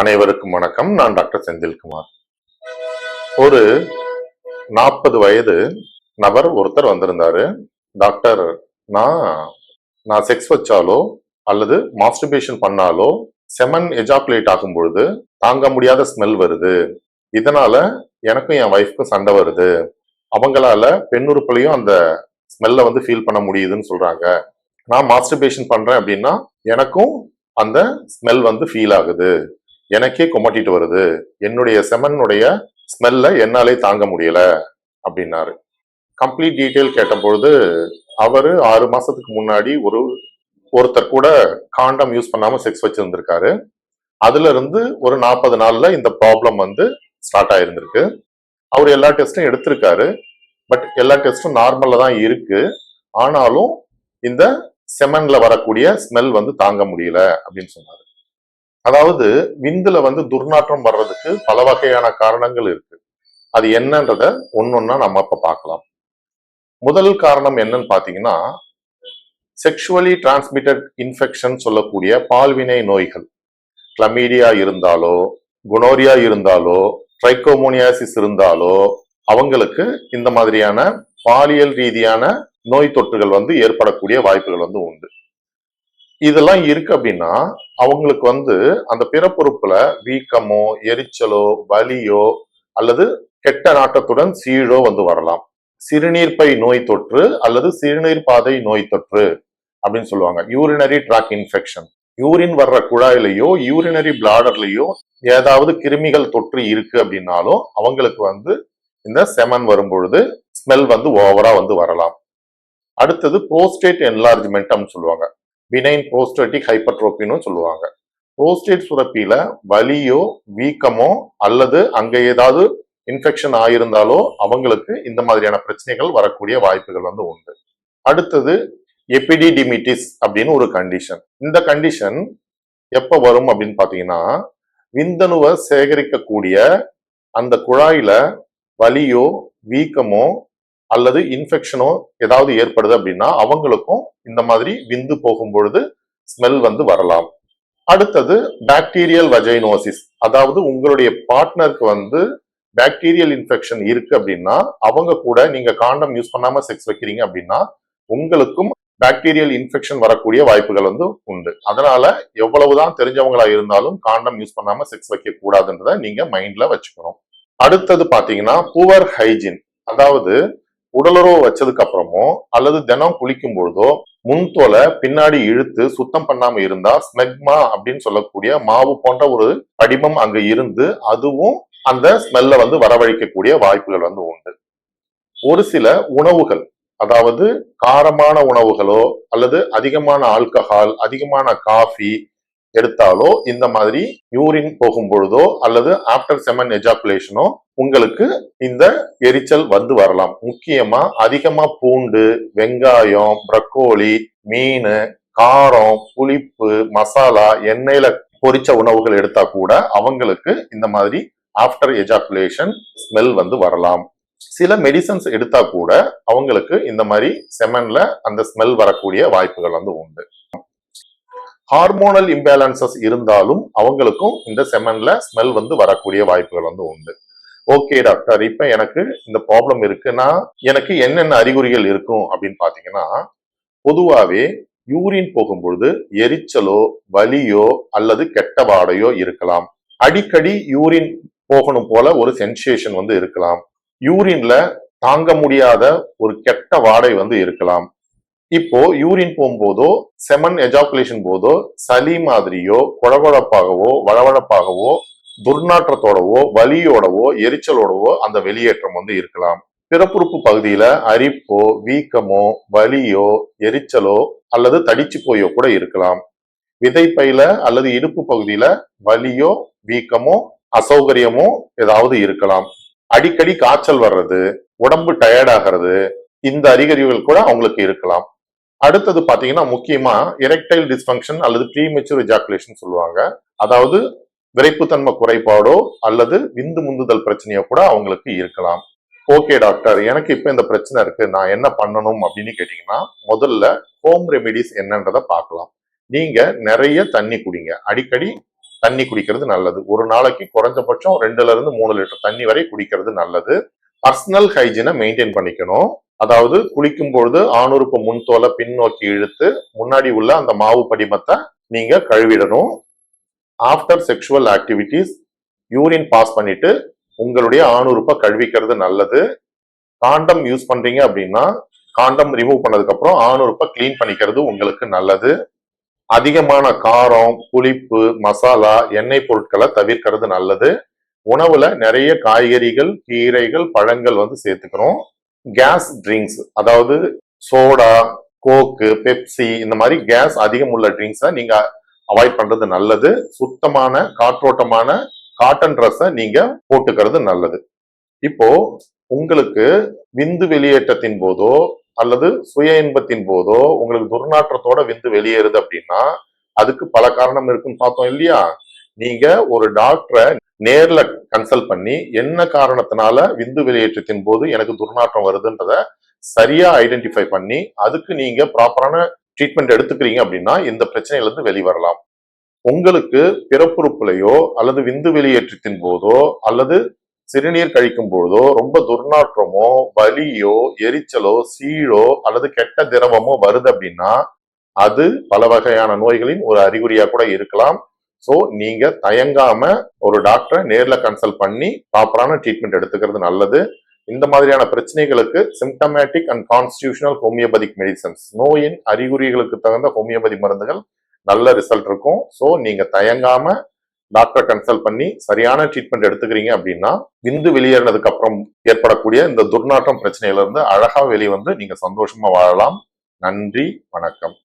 அனைவருக்கும் வணக்கம். நான் டாக்டர் செந்தில்குமார் ஒரு நாற்பது வயது நபர் ஒருத்தர் வந்திருந்தாரு. டாக்டர் நான் நான் செக்ஸ் வச்சாலோ அல்லது மாஸ்டர்பேஷன் பண்ணாலோ செமன் எஜாக்குலேட் ஆகும் பொழுது தாங்க முடியாத ஸ்மெல் வருது. இதனால எனக்கும் என் ஒய்ஃப்க்கும் சண்டை வருது. அவங்களால பெண்ணுறுப்புலையும் அந்த ஸ்மெல்லை வந்து ஃபீல் பண்ண முடியுதுன்னு சொல்றாங்க. நான் மாஸ்டர்பேஷன் பண்றேன் அப்படின்னா எனக்கும் அந்த ஸ்மெல் வந்து ஃபீல் ஆகுது. எனக்கே குமட்டிட்டு வருது. என்னுடைய செமனுடைய ஸ்மெல்ல என்னாலே தாங்க முடியல அப்படின்னாரு. கம்ப்ளீட் டீட்டெயில் கேட்டபொழுது அவரு ஆறு மாசத்துக்கு முன்னாடி ஒரு ஒருத்தர் கூட காண்டம் யூஸ் பண்ணாம செக்ஸ் வச்சிருந்திருக்காரு. அதுல இருந்து ஒரு நாற்பது நாள்ல இந்த ப்ராப்ளம் வந்து ஸ்டார்ட் ஆயிருந்திருக்கு. அவர் எல்லா டெஸ்டும் எடுத்திருக்காரு. பட் எல்லா டெஸ்டும் நார்மல்ல தான் இருக்கு. ஆனாலும் இந்த செமன்ல வரக்கூடிய ஸ்மெல் வந்து தாங்க முடியல அப்படின்னு சொன்னாரு. அதாவது விந்துல வந்து துர்நாற்றம் வர்றதுக்கு பல வகையான காரணங்கள் இருக்கு. அது என்னன்றத ஒன்னொன்னா நம்ம இப்ப பார்க்கலாம் முதல் காரணம் என்னன்னு பாத்தீங்கன்னா செக்ஷுவலி டிரான்ஸ்மிட்டட் இன்ஃபெக்ஷன் சொல்லக்கூடிய பால்வினை நோய்கள். கிளமீடியா இருந்தாலோ குனோரியா இருந்தாலோ ட்ரைக்கோமோனியாசிஸ் இருந்தாலோ அவங்களுக்கு இந்த மாதிரியான பாலியல் ரீதியான நோய் தொற்றுகள் வந்து ஏற்படக்கூடிய வாய்ப்புகள் வந்து உண்டு. இதெல்லாம் இருக்கு அப்படின்னா அவங்களுக்கு வந்து அந்த பிறப்புறுப்புல வீக்கமோ எரிச்சலோ வலியோ அல்லது கெட்ட நாட்டத்துடன் சீழோ வந்து வரலாம். சிறுநீர்ப்பை நோய் தொற்று அல்லது சிறுநீர் பாதை நோய் தொற்று அப்படின்னு சொல்லுவாங்க. யூரினரி ட்ராக் இன்ஃபெக்ஷன் யூரின் வர்ற குழாயிலையோ யூரினரி பிளாடர்லையோ ஏதாவது கிருமிகள் தொற்று இருக்கு அப்படின்னாலும் அவங்களுக்கு வந்து இந்த செமன் வரும்பொழுது ஸ்மெல் வந்து ஓவரா வந்து வரலாம். அடுத்தது புரோஸ்டேட் என்லார்ஜ்மெண்ட் அப்படின்னு சொல்லுவாங்க. பினைன் புரோஸ்டேட்டிக் ஹைப்பர்ட்ரோபின்னு சொல்லுவாங்க. புரோஸ்டேட் சுரப்பியில வலியோ வீக்கமோ அல்லது அங்க ஏதாவது இன்ஃபெக்ஷன் ஆயிருந்தாலோ அவங்களுக்கு இந்த மாதிரியான பிரச்சனைகள் வரக்கூடிய வாய்ப்புகள் வந்து உண்டு. அடுத்தது எபிடிடிமிட்டிஸ் அப்படின்னு ஒரு கண்டிஷன் இந்த கண்டிஷன் எப்ப வரும் அப்படின்னு பாத்தீங்கன்னா விந்தணுவை சேகரிக்கக்கூடிய அந்த குழாயில வலியோ வீக்கமோ அல்லது இன்ஃபெக்ஷனோ ஏதாவது ஏற்படுது அப்படின்னா அவங்களுக்கும் இந்த மாதிரி விந்து போகும் பொழுது ஸ்மெல் வந்து வரலாம். அடுத்தது பாக்டீரியல் வஜைனோசிஸ் அதாவது உங்களுடைய பார்ட்னருக்கு வந்து பாக்டீரியல் இன்ஃபெக்ஷன் இருக்கு அப்படின்னா அவங்க கூட நீங்க காண்டம் யூஸ் பண்ணாம செக்ஸ் வைக்கிறீங்க அப்படின்னா உங்களுக்கும் பாக்டீரியல் இன்ஃபெக்ஷன் வரக்கூடிய வாய்ப்புகள் வந்து உண்டு. அதனால எவ்வளவுதான் தெரிஞ்சவங்களா இருந்தாலும் காண்டம் யூஸ் பண்ணாம செக்ஸ் வைக்க கூடாதுன்றத நீங்க மைண்ட்ல வச்சுக்கணும். அடுத்தது பாத்தீங்கன்னா புவர் ஹைஜின் அதாவது உடலுறவு வச்சதுக்கு அப்புறமோ அல்லது தினம் குளிக்கும் பொழுதோ முன்தோலை பின்னாடி இழுத்து சுத்தம் பண்ணாம இருந்தா ஸ்மெக்மா அப்படின்னு சொல்லக்கூடிய மாவு போன்ற ஒரு படிமம் அங்க இருந்து அதுவும் அந்த ஸ்மெல்ல வந்து வரவழைக்கக்கூடிய வாய்ப்புகள் வந்து உண்டு. ஒரு சில உணவுகள் அதாவது காரமான உணவுகளோ அல்லது அதிகமான ஆல்கஹால் அதிகமான காஃபி எடுத்தாலோ இந்த மாதிரி யூரின் போகும் பொழுதோ அல்லது ஆப்டர் செமன் எஜாகுலேஷனோ உங்களுக்கு இந்த எரிச்சல் வந்து வரலாம். முக்கியமா அதிகமா பூண்டு வெங்காயம் ப்ரக்கோலி மீன் காரம் புளிப்பு மசாலா எண்ணெயில பொரிச்ச உணவுகள் எடுத்தா கூட அவங்களுக்கு இந்த மாதிரி ஆஃப்டர் எஜாகுலேஷன் ஸ்மெல் வந்து வரலாம். சில மெடிசன்ஸ் எடுத்தா கூட அவங்களுக்கு இந்த மாதிரி செமன்ல அந்த ஸ்மெல் வரக்கூடிய வாய்ப்புகள் வந்து உண்டு. ஹார்மோனல் இம்பேலன்சஸ் இருந்தாலும் அவங்களுக்கும் இந்த செமன்ல ஸ்மெல் வந்து வரக்கூடிய வாய்ப்புகள் வந்து உண்டு. ஓகே டாக்டர் இப்ப எனக்கு இந்த ப்ராப்ளம் இருக்குன்னா எனக்கு என்னென்ன அறிகுறிகள் இருக்கும் அப்படின்னு பாத்தீங்கன்னா பொதுவாவே யூரின் போகும்பொழுது எரிச்சலோ வலியோ அல்லது கெட்ட வாடையோ இருக்கலாம். அடிக்கடி யூரின் போகணும் போல ஒரு சென்சேஷன் வந்து இருக்கலாம். யூரின்ல தாங்க முடியாத ஒரு கெட்ட வாடை வந்து இருக்கலாம். இப்போ யூரின் போகும்போதோ செமன் எஜாகுலேஷன் போதோ சளி மாதிரியோ குழகுழப்பாகவோ வளவழப்பாகவோ துர்நாற்றத்தோடவோ வலியோடவோ எரிச்சலோடவோ அந்த வெளியேற்றம் வந்து இருக்கலாம். பிறப்புறுப்பு பகுதியில அரிப்போ வீக்கமோ வலியோ எரிச்சலோ அல்லது தடிச்சு போயோ கூட இருக்கலாம். விதைப்பையில அல்லது இடுப்பு பகுதியில வலியோ வீக்கமோ அசௌகரியமோ ஏதாவது இருக்கலாம். அடிக்கடி காய்ச்சல் வர்றது உடம்பு டயர்டாகிறது இந்த அறிகுறிகள் கூட அவங்களுக்கு இருக்கலாம். அடுத்தது பாத்தீங்கன்னா முக்கியமா எரெக்டைல் டிஸ்ஃபங்க்ஷன் அல்லது ப்ரீமெச்சூர் எஜாகுலேஷன் சொல்லுவாங்க. அதாவது விரைப்புத்தன்மை குறைபாடோ அல்லது விந்து முந்துதல் பிரச்சனையோ கூட அவங்களுக்கு இருக்கலாம். ஓகே டாக்டர் எனக்கு இப்ப இந்த பிரச்சனை இருக்கு. நான் என்ன பண்ணணும் அப்படின்னு கேட்டீங்கன்னா முதல்ல ஹோம் ரெமிடிஸ் என்னன்றதை பார்க்கலாம். நீங்க நிறைய தண்ணி குடிங்க. அடிக்கடி தண்ணி குடிக்கிறது நல்லது. ஒரு நாளைக்கு குறைஞ்சபட்சம் ரெண்டுல இருந்து மூணு லிட்டர் தண்ணி வரை குடிக்கிறது நல்லது. பர்சனல் ஹைஜீனை மெயின்டைன் பண்ணிக்கணும். அதாவது குளிக்கும் பொழுது ஆணுறுப்பு முன்தோலை பின்னோக்கி இழுத்து முன்னாடி உள்ள அந்த மாவு படிமத்தை நீங்க கழுவிடணும். After sexual activities urine pass பண்ணிட்டு உங்களுடைய ஆணுறுப்பை கழுவிக்கிறது நல்லது. காண்டம் யூஸ் பண்றீங்க அப்படின்னா காண்டம் ரிமூவ் பண்ணதுக்கு அப்புறம் ஆணுறுப்பை கிளீன் பண்ணிக்கிறது உங்களுக்கு நல்லது. அதிகமான காரம் புளிப்பு மசாலா எண்ணெய் பொருட்களை தவிர்க்கிறது நல்லது. உணவுல நிறைய காய்கறிகள் கீரைகள் பழங்கள் வந்து சேர்த்துக்கிறோம். கேஸ் ட்ரிங்க்ஸ் அதாவது சோடா கோக்கு பெப்சி இந்த மாதிரி கேஸ் அதிகம் உள்ள ட்ரிங்க்ஸை நீங்க அவாய்ட் பண்றது நல்லது. சுத்தமான காற்றோட்டமான காட்டன் ட்ரெஸ்ஸை நீங்க போட்டுக்கிறது நல்லது. இப்போ உங்களுக்கு விந்து வெளியேற்றத்தின் போதோ அல்லது சுய இன்பத்தின் போதோ உங்களுக்கு துர்நாற்றத்தோட விந்து வெளியேறுது அப்படின்னா அதுக்கு பல காரணம் இருக்குன்னு பார்த்தோம் இல்லையா? நீங்க ஒரு டாக்டரை நேர்ல கன்சல்ட் பண்ணி என்ன காரணத்தினால விந்து வெளியேற்றத்தின் போது எனக்கு துர்நாற்றம் வருதுன்றத சரியா ஐடென்டிஃபை பண்ணி அதுக்கு நீங்க ப்ராப்பரான ட்ரீட்மெண்ட் எடுத்துக்கிறீங்க அப்படின்னா இந்த பிரச்சனையில இருந்து வெளிவரலாம். உங்களுக்கு பிறப்புறுப்புலையோ அல்லது விந்து வெளியேற்றத்தின் போதோ அல்லது சிறுநீர் கழிக்கும் பொழுதோ ரொம்ப துர்நாற்றமோ வலியோ எரிச்சலோ சீழோ அல்லது கெட்ட திரவமோ வருது அப்படின்னா அது பல வகையான நோய்களின் ஒரு அறிகுறியா கூட இருக்கலாம். ஸோ நீங்க தயங்காம ஒரு டாக்டரை நேரில் கன்சல்ட் பண்ணி ப்ராப்பரான ட்ரீட்மெண்ட் எடுத்துக்கிறது நல்லது. இந்த மாதிரியான பிரச்சனைகளுக்கு symptomatic and constitutional homeopathic medicines நோயின் அறிகுறிகளுக்கு தகுந்த ஹோமியோபதி மருந்துகள் நல்ல ரிசல்ட் இருக்கும். ஸோ நீங்க தயங்காம டாக்டரை கன்சல்ட் பண்ணி சரியான ட்ரீட்மெண்ட் எடுத்துக்கிறீங்க அப்படின்னா விந்து வெளியேறினதுக்கு அப்புறம் ஏற்படக்கூடிய இந்த துர்நாற்றம் பிரச்சனையிலிருந்து அழகாக வெளியே வந்து நீங்க சந்தோஷமா வாழலாம். நன்றி வணக்கம்.